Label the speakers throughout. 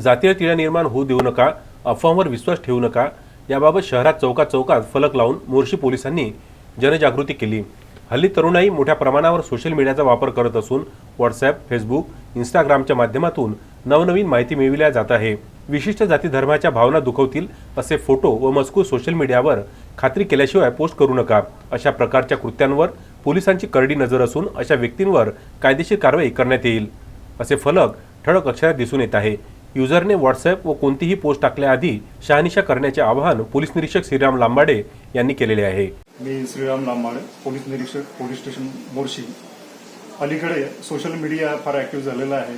Speaker 1: जातीय तिढा निर्माण होऊ देऊ नका अफवांवर विश्वास ठेवू नका याबाबत शहरात चौकात चौकात फलक लावून मोर्शी पोलिसांनी जनजागृती केली. हल्ली तरुणाई मोठ्या प्रमाणावर सोशल मीडियाचा वापर करत असून व्हॉट्सॲप फेसबुक इंस्टाग्रामच्या माध्यमातून नवनवीन माहिती मिळविल्या जात आहे. विशिष्ट जाती धर्माच्या भावना दुखवतील असे फोटो व मजकूर सोशल मीडियावर खात्री केल्याशिवाय पोस्ट करू नका. अशा प्रकारच्या कृत्यांवर पोलिसांची करडी नजर असून अशा व्यक्तींवर कायदेशीर कारवाई करण्यात येईल. असे फलक ठळक अक्षरात दिसून येत आहे. युजरने व्हॉट्सअप व कोणतीही पोस्ट टाकल्याआधी शहानिशा करण्याचे आवाहन पोलीस निरीक्षक श्रीराम लांबाडे यांनी केलेले आहे.
Speaker 2: मी श्रीराम लांबाडे पोलीस निरीक्षक पोलीस स्टेशन मोर्शी. अलीकडे सोशल मीडिया फार ॲक्टिव्ह झालेला आहे.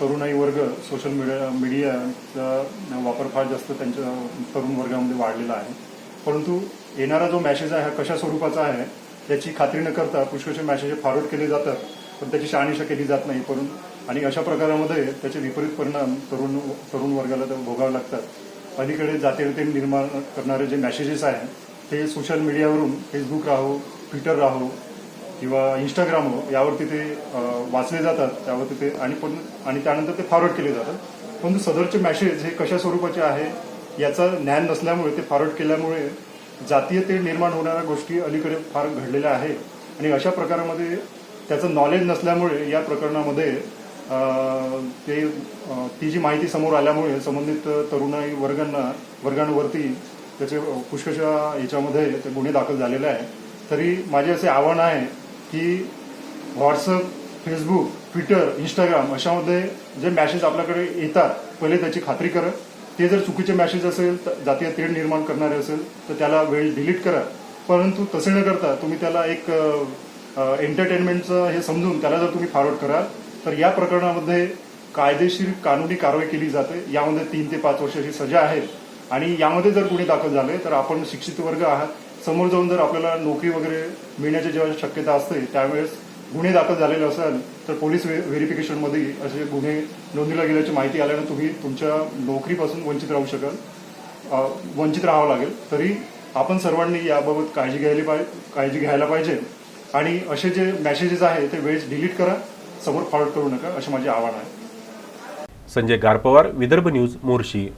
Speaker 2: तरुणाई वर्ग सोशल मीडिया मीडियाचा वापर फार जास्त त्यांच्या तरुण वर्गामध्ये वाढलेला आहे. परंतु येणारा जो मॅसेज आहे हा कशा स्वरूपाचा आहे याची खात्री न करता पुष्कळचे मॅसेज फॉरवर्ड केले जातात पण त्याची शहानिशा केली जात नाही. परंतु आणि अशा प्रकारामध्ये त्याचे विपरीत परिणाम तरुण तरुण वर्गाला भोगावे लागतात. अलीकडे जातीयते निर्माण करणारे जे मॅसेजेस आहेत ते सोशल मीडियावरून फेसबुक राहो ट्विटर राहो किंवा इंस्टाग्राम हो यावरती ते वाचले जातात त्यावरती ते आणि पण आणि त्यानंतर ते फॉरवर्ड केले जातात. परंतु सदरचे मॅसेज हे कशा स्वरूपाचे आहे याचं ज्ञान नसल्यामुळे ते फॉरवर्ड केल्यामुळे जातीयते निर्माण होणाऱ्या गोष्टी अलीकडे फार घडलेल्या आहे आणि अशा प्रकारामध्ये त्याचं नॉलेज नसल्यामुळे या प्रकरणामध्ये ते ती जी माहिती समोर आल्यामुळे संबंधित तरुणाई वर्गांना वर्गांवरती त्याचे पुष्कशा याच्यामध्ये ते गुन्हे दाखल झालेले आहे तरी माझे असे आव्हान आहे की व्हॉट्सअप फेसबुक ट्विटर इंस्टाग्राम अशामध्ये जे मॅसेज आपल्याकडे येतात पहिले त्याची खात्री करा. ते जर चुकीचे मॅसेज असेल तर जातीय तेढ निर्माण करणारे असेल तर त्याला वेळ डिलीट करा. परंतु तसे न करता तुम्ही त्याला एक एंटरटेनमेंटचं हे समजून त्याला जर तुम्ही फॉरवर्ड कराल तर या प्रकरणामध्ये कायदेशीर कानूनी कारवाई केली जाते. यामध्ये तीन ते पाच वर्षाची सजा आहे आणि यामध्ये जर गुन्हे दाखल झाले तर आपण शिक्षित वर्ग आहात. समोर जाऊन जर आपल्याला नोकरी वगैरे मिळण्याची जेव्हा शक्यता असते त्यावेळेस गुन्हे दाखल झालेले असाल तर पोलीस व्हेरिफिकेशनमध्ये असे गुन्हे नोंदीला गेल्याची माहिती आल्यानं तुम्ही तुमच्या नोकरीपासून वंचित राहू शकाल. वंचित राहावं लागेल. तरी आपण सर्वांनी याबाबत काळजी घ्यायला पाहिजे काळजी घ्यायला पाहिजे. आणि असे जे मेसेजेस आहे ते वेळेस डिलीट करा. समोर फॉरवर्ड करू नका असे माझे आव्हान आहे.
Speaker 1: संजय गारपवार विदर्भ न्यूज मोर्शी.